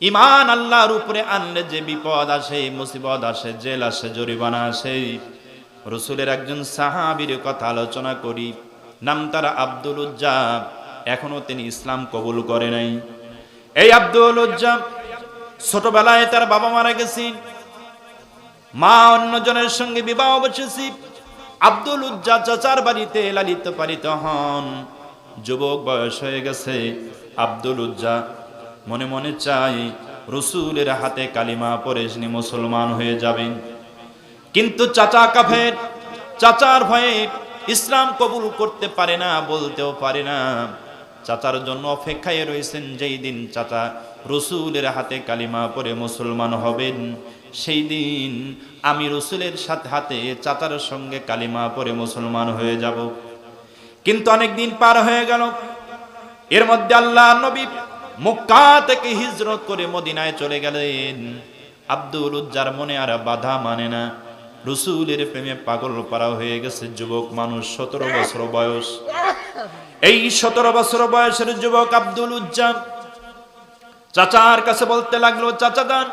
ইমান আল্লাহর উপরে আনলে যে বিপদ আসে, মুসিবত আসে, জেল আসে, জরিমানা আসে। রসুলের একজন সাহাবীর কথা আলোচনা করি। নাম তারা আব্দুল উজ্জা এখনও তিনি ইসলাম কবুল করে নাই। এই আব্দুল উজ্জা ছোটবেলায় তার বাবা মারা গেছে মা অন্যজনের সঙ্গে বিবাহ বসেছি। আব্দুল উজ্জা চাচার বাড়িতে লালিত পালিত হন। যুবক বয়স হয়ে গেছে। আব্দুল উজ্জা মনে মনে চাই রসুলের হাতে কালিমা পরে মুসলমান হয়ে যাবেন। কিন্তু চাচা কাফের, চাচার ভয়ে ইসলাম কবুল করতে পারে না, বলতেও পারে না। চাচার জন্য অপেক্ষায় রয়েছেন যেই দিন চাচা রসুলের হাতে কালিমা পরে মুসলমান হবেন। সেই দিন আমি রসুলের সাথে হাতে চাচার সঙ্গে কালিমা পরে মুসলমান হয়ে যাব। কিন্তু অনেক দিন পার হয়ে গেল। এর মধ্যে আল্লাহ নবী মক্কা থেকে হিজরত করে মদিনায় চলে গেলেন। আব্দুল উজ্জার মনে আর বাধা মানে না। রসুলের প্রেমে পাগল পারা হয়ে গেছে যুবক মানুষ, সতেরো বছর বয়স। এই সতেরো বছর বয়সের যুবক আব্দুল উজ্জা চাচার কাছে বলতে লাগল, চাচা দান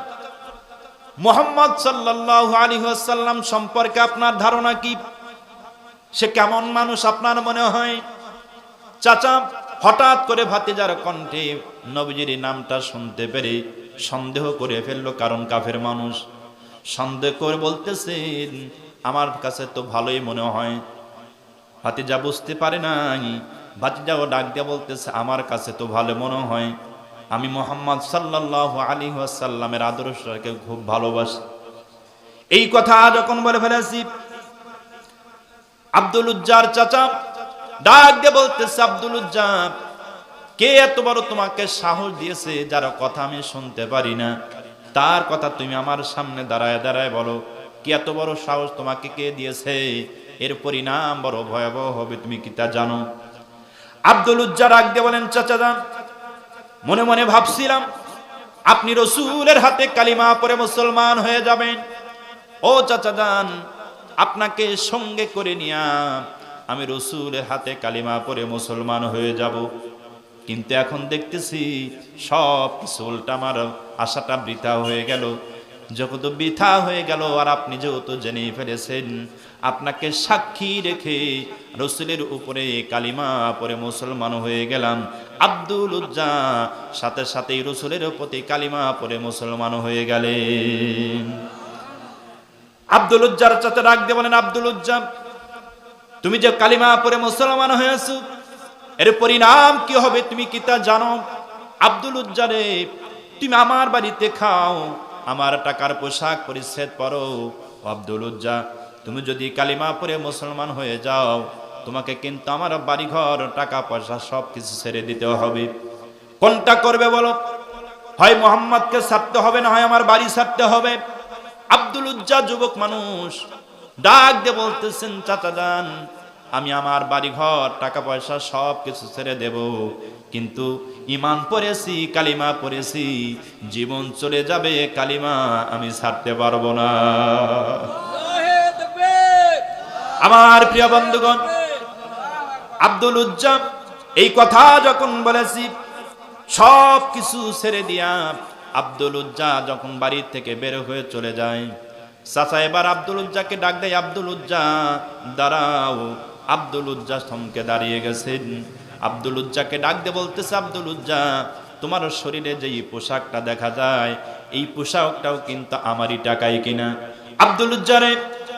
মোহাম্মদ সাল্লাহ আলী সাল্লাম সম্পর্কে আপনার ধারণা কি? সে কেমন মানুষ আপনার মনে হয়? চাচা হঠাৎ করে ভাতিজার কণ্ঠে নবীজির নামটা শুনতে পেরে সন্দেহ করে ফেলল কারণ কাফের মানুষ। সন্দেহ করে বলতেছেন, আমার কাছে তো ভালোই মনে হয়। ভাতিজা বুঝতে পারে নাই। ভাতিজাও ডাক দিয়া বলতেছে, আমার কাছে তো ভালো মনে হয়। আমি মোহাম্মদ সাল্লাহ আলী সাল্লামের আদর্শকে খুব ভালোবাসি। এই কথা যখন বলে ফেলেছি, আব্দুল উজ্জার চাচা ডাক দিয়ে বলতেছে, আব্দুল উজ্জা কে এত বড় তোমাকে সাহস দিয়েছে? যার কথা আমি শুনতে পারি না। তার কথা তুমি আমার সামনে দাঁড়ায় দাঁড়ায় বলো, কি এত বড় সাহস তোমাকে কে দিয়েছে? এর পরিণাম বড় ভয়াবহ হবে, তুমি কি তা জানো? আব্দুল উজ্জা ডাক দিয়ে বলেন, চাচা মনে মনে ভাবছিলাম, আপনি রসুলের হাতে কালিমা পরে মুসলমান হয়ে যাবেন। ও চাচা যান, আপনাকে সঙ্গে করে নিয়া আমি রসুলের হাতে কালিমা পরে মুসলমান হয়ে যাব। কিন্তু এখন দেখতেছি সব কিছু উল্টা আমার আশাটা বৃথা হয়ে গেল। যখন তো বৃথা হয়ে গেল, আর আপনি যেহেতু জেনে ফেলেছেন, আপনাকে সাক্ষী রেখে রসুলের উপরে কালিমা পরে মুসলমান হয়ে গেলাম। আব্দুল উজ্জা সাথে সাথেই রসুলের প্রতি কালিমা পরে মুসলমান হয়ে গেলেন। আব্দুল উজ্জার ডাক দিয়ে বলেন, আব্দুল উজ্জা, তুমি যে কালিমা পরে মুসলমান হয়েছ এর পরিণাম কি হবে তুমি কি তা জানো? আব্দুল উজ্জারে তুমি আমার বাড়িতে খাও, আমার টাকার পোশাক পরিচ্ছেদ পরো। আব্দুল উজ্জা, তুমি যদি কালিমা পরে মুসলমান হয়ে যাও, তোমাকে কিন্তু আমার বাড়িঘর, টাকা পয়সা সব কিছু ছেড়ে দিতে হবে। কোনটা করবে বলো? হয় মোহাম্মদকে ছাড়তে হবে না হয় আমার বাড়ি ছাড়তে হবে? আব্দুল উজ্জা যুবক মানুষ, ডাক দিয়ে বলতেছেন, চাচা যান আমি আমার বাড়ি ঘর টাকা পয়সা সব কিছু ছেড়ে দেব। কিন্তু ইমান পড়েছি, কালিমা পড়েছি, জীবন চলে যাবে, কালিমা আমি ছাড়তে পারব না। আমার প্রিয় বন্ধুগণ, আব্দুল উজ্জাম, এই কথা যখন বলেছি সব কিছু ছেড়ে দিয়া আব্দুল উজ্জা যখন বাড়ি থেকে বের হয়ে চলে যায়, চাচা এবার আব্দুল উজ্জাকে ডাক দেয়, আব্দুল উজ্জা, দাঁড়াও। আব্দুল উজ্জা থমকে দাঁড়িয়ে গেছেন। আব্দুল উজ্জাকে ডাক দিয়ে বলতেছে, আব্দুল উজ্জা, তোমার শরীরে যে এই পোশাকটা দেখা যায়, এই পোশাকটাও কিন্তু আমারই টাকায় কিনা? আব্দুল উজ্জারে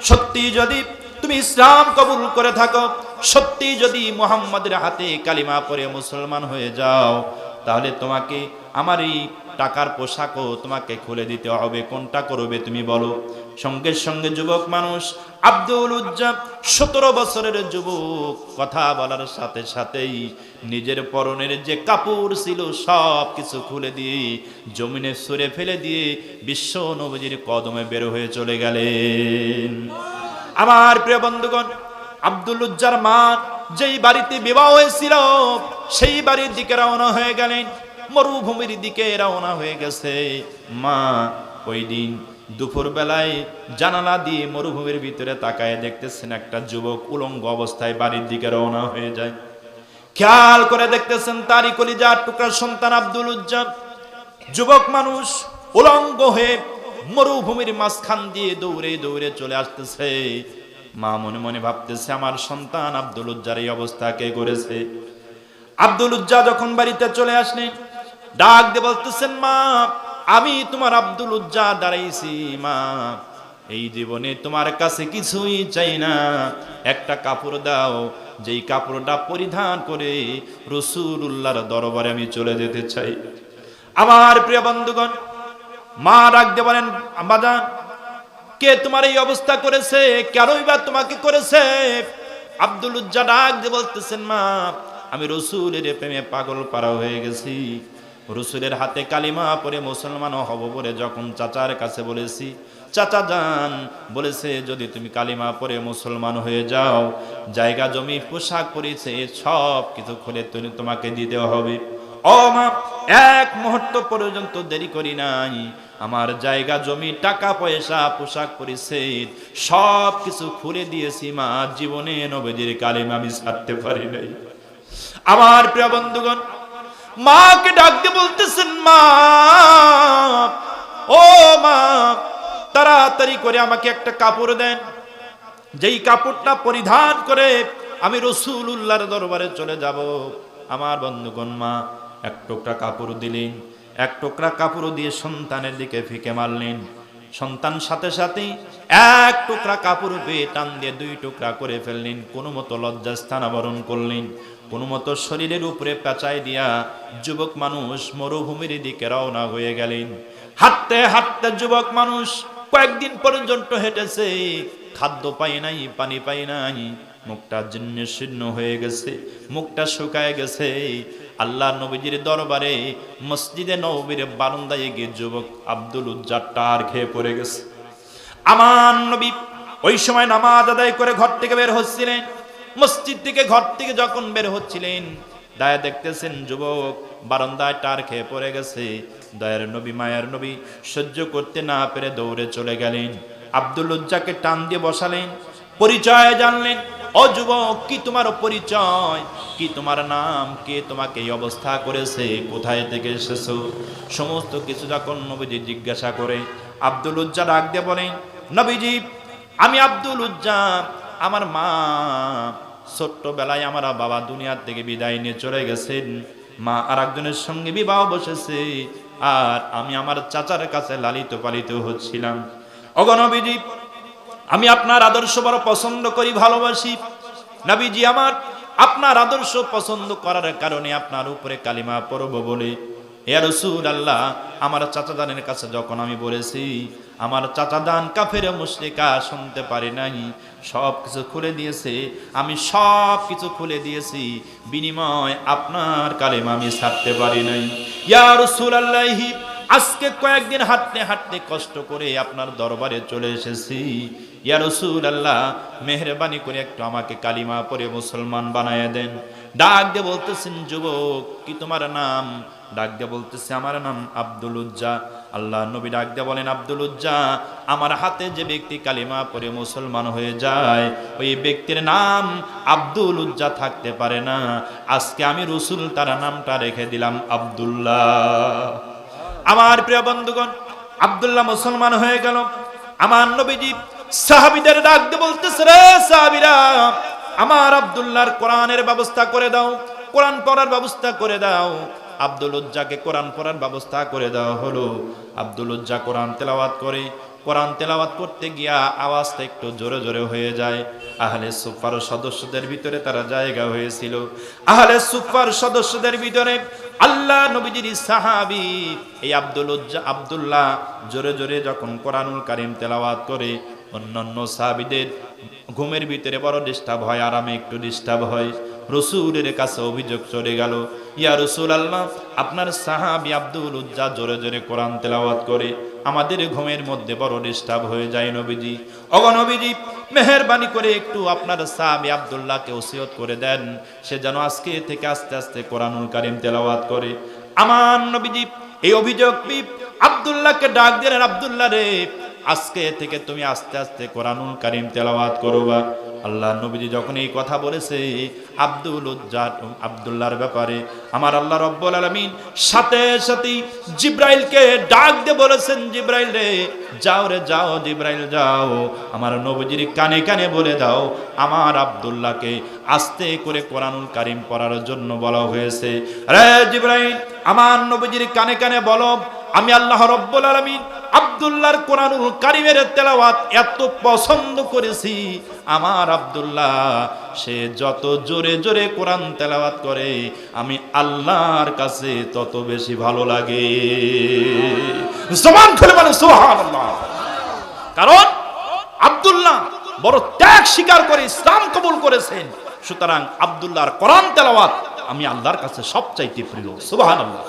সত্যি যদি তুমি ইসলাম কবুল করে থাকো, সত্যি যদি মোহাম্মদের হাতে কালিমা পরে মুসলমান হয়ে যাও, তাহলে তোমাকে আমার এই টাকার পোশাকও তোমাকে খুলে দিতে হবে। কোনটা করবে তুমি বলো? সঙ্গে সঙ্গে যুবক মানুষ, আব্দুল উজ্জা সতেরো বছরের যুবক, কথা বলার সাথে সাথেই নিজের পরনের যে কাপড় ছিল সব কিছু খুলে দিয়ে, জমিনে সরে ফেলে দিয়ে বিশ্ব নবজির কদমে বের হয়ে চলে গেলেন। আমার প্রিয় বন্ধুগণ, আব্দুল উজ্জার মা যেই বাড়িতে বিবাহ হয়েছিল, সেই বাড়ির দিকে রওনা হয়ে গেলেন, মরুভূমির দিকে রওনা হয়ে গেছে। মা ওই দিন দুপুর বেলায় জানালা দিয়ে মরুভূমির ভিতরে তাকায় দেখতেছেন একটা যুবক উলঙ্গ অবস্থায় বাড়ির দিকে রওনা হয়ে যায়। খেয়াল করে দেখতেছেন তারই কলিজার টুকরার সন্তান আব্দুল উজ্জাম যুবক মানুষ উলঙ্গ হয়ে মরুভূমির মাঝখান দিয়ে দৌড়ে দৌড়ে চলে আসতেছে। মা মনে মনে ভাবতেছে, আমার সন্তান আব্দুল উজ্জার এই অবস্থা কে করেছে? আব্দুল উজ্জা যখন বাড়িতে চলে আসলেন, ডাক দিয়ে বলতেছেন, মা আমি তোমার আব্দুল উজ্জা দাঁড়াইছি, মা। এই জীবনে তোমার কাছে কিছুই চাই না। একটা কাপড় দাও, যেই কাপড়টা পরিধান করে রসুল্লাহর দরবারে আমি চলে যেতে চাই। আমার প্রিয় বন্ধুগণ, মা রাখতে পারেন বাজান কে তোমার এই অবস্থা করেছে? কেনই বা তোমাকে করেছে? আব্দুল উজ্জা ডাক বলতেছেন, মা, আমি রসুলের প্রেমে পাগল পারা হয়ে গেছি। রসুলের হাতে কালিমা পরে মুসলমান হব বলে যখন চাচার কাছে বলেছি, চাচা যান, বলেছে, যদি তুমি কালিমা পরে মুসলমান হয়ে যাও, জায়গা, জমি, পোশাক পরিছে সব কিছু খুলে তুমি তোমাকে দিতে হবে। ও মা, এক মুহূর্ত পর্যন্ত দেরি করি নাই। আমার জায়গা, জমি, টাকা, পয়সা, পোশাক পরিচ্ছেদ, সব কিছু খুলে দিয়েছি মা। জীবনে নবীজির কালিমা আমি ছাড়তে পারি নাই। আমার প্রিয় বন্ধুগণ মাকে ডাকতে বলতেছেন, মা। ও মা, তাড়াতাড়ি করে আমাকে একটা কাপড় দেন। যেই কাপড়টা পরিধান করে আমি রসুল্লাহর দরবারে চলে যাব। আমার বন্ধুগণ, মা, এক টুকরা কাপড় দিলেন। এক টুকরা কাপড় দিয়ে সন্তানের দিকে ফিকে মারলেন। সন্তান সাথে সাথে এক টুকরা কাপড় পেয়ে টান দিয়ে দুই টুকরা করে ফেললেন। কোনো মতো লজ্জা স্থানাবরণ করলেন। কোনো মতো শরীরের উপরে পেঁচাই দিয়া যুবক মানুষ মরুভূমির দিকে রওনা হয়ে গেলেন। হাঁটতে হাঁটতে যুবক মানুষ কয়েকদিন পর্যন্ত হেঁটেছে, খাদ্য পাই নাই, পানি পাই নাই, মুখটা জীর্ণ শীর্ণ হয়ে গেছে, মুখটা শুকায় গেছে। আল্লাহ নবীজির দরবারে মসজিদে নবীর বারান্দায় গিয়ে যুবক আব্দুল উজ্জার টার খেয়ে পড়ে গেছে। আমার নবী ওই সময় নামাজ আদায় করে ঘর থেকে বের হচ্ছিলেন। মসজিদ থেকে ঘর থেকে যখন বের হচ্ছিলেন, দায়া দেখতেছেন যুবক বারান্দায় টার খেয়ে পড়ে গেছে। দয়ার নবী, মায়ের নবী সহ্য করতে না পেরে দৌড়ে চলে গেলেন। আব্দুল উজ্জাকে টান দিয়ে বসালেন, পরিচয় জানলেন, ও যুবক, কি তোমার পরিচয়? কি তোমার নাম? কে তোমাকে এই অবস্থা করেছে? কোথায় থেকে এসেছ? সমস্ত কিছু যখন নবীজি জিজ্ঞাসা করে, আব্দুল উজ্জা ডাক দিয়ে বলেন, নবীজি, আমি আব্দুল উজ্জা, আমার মা। ছোট্টবেলায় আমার বাবা দুনিয়ার থেকে বিদায় নিয়ে চলে গেছেন, মা আর একজনের সঙ্গে বিবাহ বসেছে, আর আমি আমার চাচার কাছে লালিত পালিত হচ্ছিলাম। অগণবিজি আমি আপনার আদর্শ বড় পছন্দ করি, ভালোবাসি। নবীজি, আমার আপনার আদর্শ পছন্দ করার কারণে আপনার উপরে কালিমা পড়ব বলে। ইয়া রসুল আল্লাহ আমার চাচাদানের কাছে যখন আমি বলেছি আমার চাচাদান কাফের মুশরিকা শুনতে পারে নাই। সব কিছু খুলে দিয়েছে। আমি সব কিছু খুলে দিয়েছি। বিনিময় আপনার কালেমা আমি ছাড়তে পারি নাই। ইয়ার রসুল আল্লাহি আজকে কয়েকদিন হাঁটতে হাঁটতে কষ্ট করে আপনার দরবারে চলে এসেছি। ইয়া রসুল আল্লাহ মেহরবানি করে একটু আমাকে কালিমা পরে মুসলমান বানায় দেন। ডাক দিয়ে বলতেছেন, যুবক, কি তোমার নাম? ডাক দিয়ে বলতেছে, আমার নাম আব্দুল উজ্জা। আল্লাহ নবী ডাক দিয়ে বলেন, আব্দুল উজ্জা, আমার হাতে যে ব্যক্তি কালিমা পরে মুসলমান হয়ে যায়, ওই ব্যক্তির নাম আব্দুল উজ্জা থাকতে পারে না। আজকে আমি রসুল, তার নামটা রেখে দিলাম আব্দুল্লাহ। আমার প্রিয় বন্ধুগণ, আব্দুল্লাহ মুসলমান হয়ে গেল। আমার নবীজি সাহাবিদের ডাক দিয়ে বলতেছে, রে সাহাবিরা, আমার আব্দুল্লাহর কোরআনের ব্যবস্থা করে দাও, কোরআন পড়ার ব্যবস্থা করে দাও। আব্দুল উজ্জাকে কোরআন পড়ার ব্যবস্থা করে দেওয়া হলো। আব্দুল উজ্জা কোরআন তেলাওয়াত করে, কোরআন তেলাওয়াত করতে গিয়া আওয়াজটা একটু জোরে জোরে হয়ে যায়। আহলে সুফার সদস্যদের ভিতরে তারা জায়গা হয়েছিল। আহলে সুফার সদস্যদের ভিতরে আল্লাহ নবীজির সাহাবি, এই আব্দুল উজ্জা আব্দুল্লাহ জোরে জোরে যখন কোরআনুল কারিম তেলাওয়াত করে অন্যান্য সাহাবিদের ঘুমের ভিতরে বড় ডিস্টার্ব হয়, আরামে একটু ডিস্টার্ব হয়। রসুলের কাছে অভিযোগ চলে গেল, ইয়া রসুল আল্লাহ আপনার সাহাবি আব্দুল উজ্জা জোরে জোরে কোরআন তেলাওয়াত করে, আমাদের ঘুমের মধ্যে বড় ডিস্টার্ব হয়ে যায় নবীজি। অগনবীজি মেহরবানি করে একটু আপনার সাহাবি আব্দুল্লাহকে ওসিয়ত করে দেন, সে যেন আজকে থেকে আস্তে আস্তে কোরআনুল কারিম তেলাওয়াত করে। আমার নবীজি, এই অভিযোগ, আব্দুল্লাহকে ডাক দিলেন, আব্দুল্লাহ রে আজকে থেকে তুমি আস্তে আস্তে কোরআনুল কারিম তেলাওয়াত করবা। আল্লাহ নবীজি যখন এই কথা বলেছে, আব্দুল উজ্জাত আব্দুল্লাহর ব্যাপারে, আমার আল্লাহ রব্বুল আলামিন সাথে সাথে জিব্রাইলকে ডাক দিয়ে বলেছেন, জিব্রাইল রে, যাও রে, যাও, জিব্রাইল যাও। আমার নবীজির কানে কানে বলে দাও, আমার আব্দুল্লাহকে আস্তে করে কোরআনুল কারিম পড়ার জন্য বলা হয়েছে। রে জিব্রাইল, আমার নবীজির কানে কানে বলো, আমি আল্লাহ রব্বুল আলামিন আব্দুল্লাহর কোরআনুল কারিমের তেলাওয়াত এত পছন্দ করেছি। আমার আব্দুল্লাহ, সে যত জোরে জোরে কোরআন তেলাওয়াত করে, আমি আল্লাহর কাছে তত বেশি ভালো লাগে। জবান খুলে বলে সুবহানাল্লাহ। কারণ আব্দুল্লাহ বড় ত্যাগ স্বীকার করে ইসলাম কবুল করেছেন। সুতরাং আব্দুল্লাহর কোরআন তেলাওয়াত আমি আল্লাহর কাছে সবচাইতে প্রিয়। সুবহানাল্লাহ।